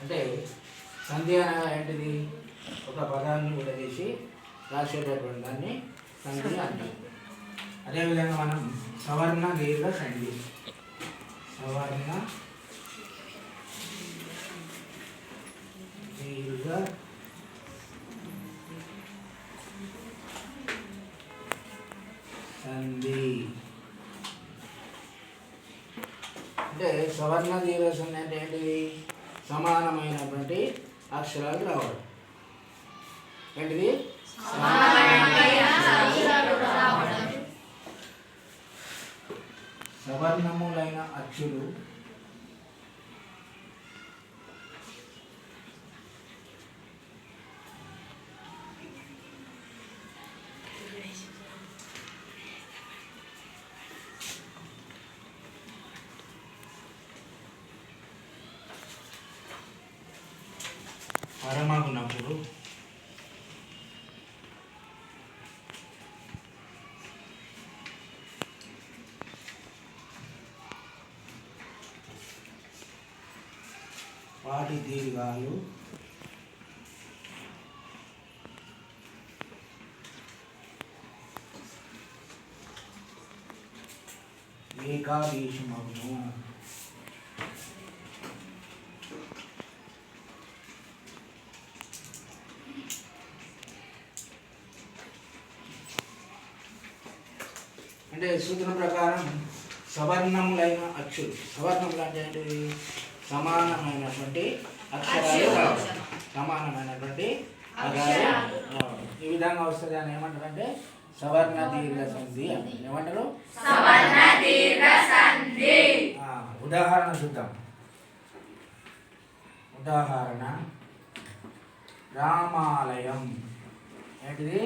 అంటే సంధి అనగా ఏంటిది? ఒక పదాన్ని కూడా చేసి రాసేటటువంటి దాన్ని సంధి అంటాం అదేవిధంగా మనం సవర్ణ దీర్ఘ సంధి సవర్ణ దీర్ఘ సంధి అంటే సవర్ణ దీర్ఘ సంధి అంటే ఏంటిది? సమానమైనటువంటి అక్షరాలు రావడం. ఏంటిది? సవర్ణములైన అచ్చులు వాటి దీర్ఘాలు. ఏకాదేశమగును అంటే సూత్రం ప్రకారం సవర్ణములైన అచ్చులు సవర్ణములు అంటే ఏంటివి? సమానమైనటువంటి అక్షరాలు సమానమైనటువంటి అక్షరాలు ఈ విధంగా వస్తుంది అని. ఏమంటారంటే సవర్ణ దీర్ఘ సంధి. ఏమంటారు ఉదాహరణ చూద్దాం. ఉదాహరణ. రామాలయం. ఏంటిది?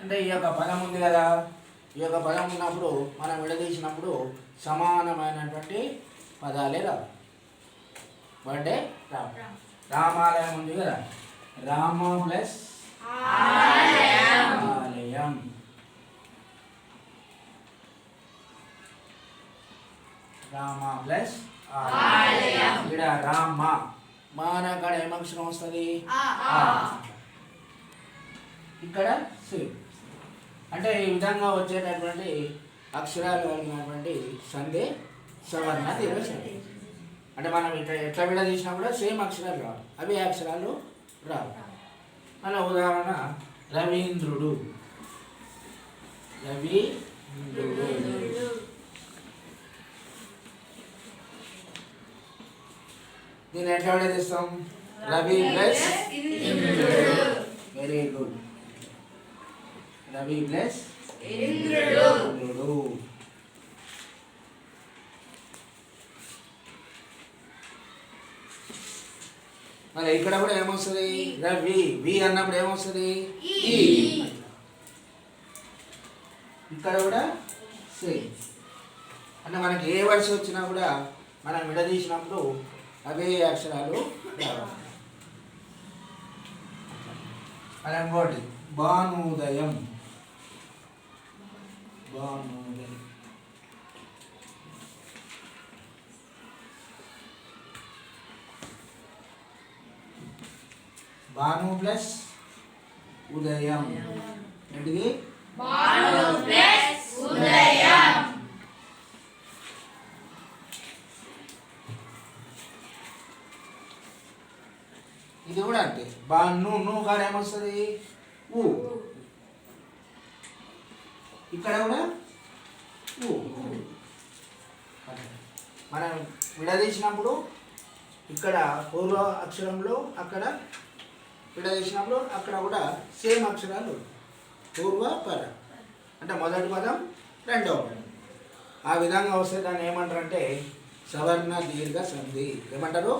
అంటే ఈ యొక్క పదం ఉంది కదా. ఈ యొక్క పదం ఉన్నప్పుడు మనం విడదీసినప్పుడు సమానమైనటువంటి పదాలే రావు. రావు రామాలయం ఉంది కదా? రామ ప్లస్ ఆలయం. రామ ప్లస్ ఆలయం. ఇక్కడ రామ. మా అనే కాడ ఏమక్షరం వస్తుంది. ఇక్కడ సి. అంటే ఈ విధంగా వచ్చేటటువంటి అక్షరాలు కలిగినటువంటి సంధి సవర్ణ దీర్ఘ సంధి అంటే మనం ఇట్లా ఎట్లా విడ తీసినా కూడా సేమ్ అక్షరాలు రావు. అవి అక్షరాలు రావు. అలా ఉదాహరణ రవీంద్రుడు. రవీంద్రుడు. దీన్ని ఎట్లా విడదీస్తాం? Ravi plus very good Ravi plus ఇంద్రుడు. మరి ఇక్కడ కూడా ఏమొస్తుంది? రవి. వి అన్నప్పుడు ఏమొస్తుంది? ఈ. ఇక్కడ కూడా సేమ్ అంటే మనకి ఏ వర్ష వచ్చినా కూడా మనం విడదీసినప్పుడు అవే అక్షరాలు రావాలి. అలా ఇంకోటి భానుదయం. భానుదయం భాను ప్లస్ ఉదయం ఏంటిది? ఇది కూడా అంతే బా నువ్వు నువ్వు కాడ ఏమొస్తుంది? ఊ. ఇక్కడ కూడా? మనం విడదీసినప్పుడు ఇక్కడ పూర్వ అక్షరంలో అక్కడ విడదీసినప్పుడు అక్కడ కూడా సేమ్ అక్షరాలు పూర్వ పద అంటే మొదటి పదం రెండవ పదం. ఆ విధంగా వస్తే దాన్ని ఏమంటారంటే సవర్ణ దీర్ఘ సంధి. ఏమంటారు?